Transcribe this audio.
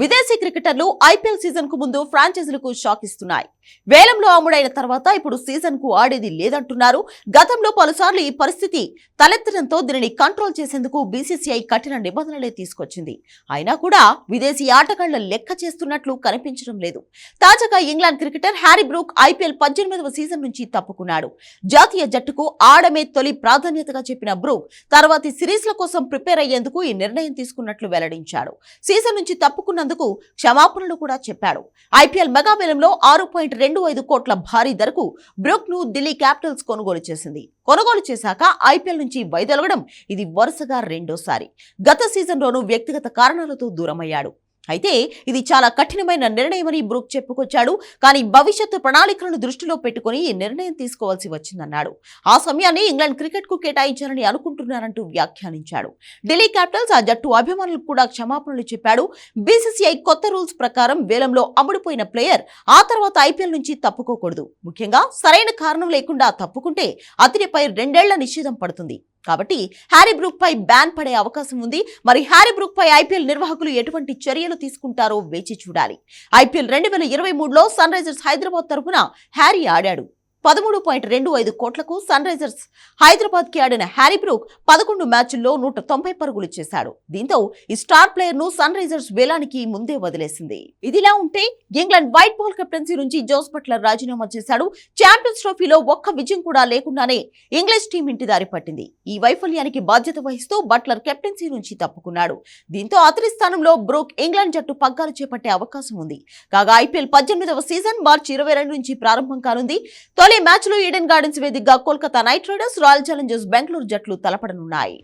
విదేశీ క్రికెటర్లు ఐపీఎల్ సీజన్కు ముందు ఫ్రాంచైజీలకు షాక్ ఇస్తున్నాయి. వేలంలో అమ్ముడైన తర్వాత ఇప్పుడు సీజన్కు ఆడేది లేదంటున్నారు. గతంలో పలుసార్లు ఈ పరిస్థితి తలెత్తడంతో దీనిని కంట్రోల్ చేసేందుకు బీసీసీఐ కఠిన నిబంధనలే తీసుకొచ్చింది. అయినా కూడా విదేశీ ఆటగాళ్ళ లెక్క చేస్తున్నట్లు కనిపించడం లేదు. తాజాగా England cricketer Harry Brook IPL పద్దెనిమిదవ సీజన్ నుంచి తప్పుకున్నాడు. జాతీయ జట్టుకు ఆడమే తొలి ప్రాధాన్యతగా చెప్పిన బ్రూక్ తర్వాతి సిరీస్ల కోసం ప్రిపేర్ అయ్యేందుకు ఈ నిర్ణయం తీసుకున్నట్లు వెల్లడించాడు. సీజన్ నుంచి తప్పుకున్న చేసినందుకు క్షమాపణలు కూడా చెప్పాడు. ఐపీఎల్ మెగావేలంలో ఆరు పాయింట్ రెండు ఐదు కోట్ల భారీ ధరకు బ్రూక్ను ఢిల్లీ క్యాపిటల్స్ కొనుగోలు చేసింది. కొనుగోలు చేశాక ఐపీఎల్ నుంచి వైదొలగడం ఇది వరుసగా రెండోసారి. గత సీజన్లోనూ వ్యక్తిగత కారణాలతో దూరమయ్యాడు. అయితే ఇది చాలా కఠినమైన నిర్ణయమని బ్రూక్ చెప్పుకొచ్చాడు. కానీ భవిష్యత్తు ప్రణాళికలను దృష్టిలో పెట్టుకుని ఈ నిర్ణయం తీసుకోవాల్సి వచ్చిందన్నాడు. ఆ సమయాన్ని ఇంగ్లాండ్ క్రికెట్కు కేటాయించాలని అనుకుంటున్నారంటూ వ్యాఖ్యానించాడు. ఢిల్లీ క్యాపిటల్స్ ఆ జట్టు అభిమానులకు కూడా క్షమాపణలు చెప్పాడు. బీసీసీఐ కొత్త రూల్స్ ప్రకారం వేలంలో అమ్ముడుపోయిన ప్లేయర్ ఆ తర్వాత ఐపీఎల్ నుంచి తప్పుకోకూడదు. ముఖ్యంగా సరైన కారణం లేకుండా తప్పుకుంటే అతనిపై రెండేళ్ళ నిషేధం పడుతుంది. కాబట్టి హ్యారీ బ్రూక్ పై బ్యాన్ పడే అవకాశం ఉంది. మరి హ్యారీ బ్రూక్ పై ఐపీఎల్ నిర్వాహకులు ఎటువంటి చర్యలు తీసుకుంటారో వేచి చూడాలి. ఐపీఎల్ రెండు వేల ఇరవై మూడులో సన్ రైజర్స్ హైదరాబాద్ తరఫున హ్యారీ ఆడాడు. పదమూడు పాయింట్ రెండు ఐదు కోట్లకు సన్ రైజర్స్ హైదరాబాద్కి ఆడిన హ్యారీ బ్రూక్ పదకొండు మ్యాచ్ల్లో నూట తొంభై పరుగులు చేశాడు. దీంతో ఈ స్టార్ ప్లేయర్ను సన్ రైజర్స్ వేలానికి ముందే వదిలేసింది. ఇదిలా ఉంటే ఇంగ్లాండ్ వైట్ బాల్ కెప్టెన్సీ నుంచి జోస్ బట్లర్ రాజీనామా చేశాడు. ఛాంపియన్స్ ట్రోఫీలో ఒక్క విజయం కూడా లేకుండానే ఇంగ్లీష్ టీం ఇంటి దారి పట్టింది. ఈ వైఫల్యానికి బాధ్యత వహిస్తూ బట్లర్ కెప్టెన్సీ నుంచి తప్పుకున్నాడు. దీంతో అతని స్థానంలో బ్రూక్ ఇంగ్లాండ్ జట్టు పగ్గాలు చేపట్టే అవకాశం ఉంది. కాగా ఐపీఎల్ పద్దెనిమిదవ సీజన్ మార్చి ఇరవై రెండు నుంచి ప్రారంభం కానుంది. తొలి మ్యాచ్లో ఈడెన్ గార్డెన్స్ వేదికగా Kolkata Knight Riders Royal Challengers Bengaluru జట్లు తలపడనున్నాయి.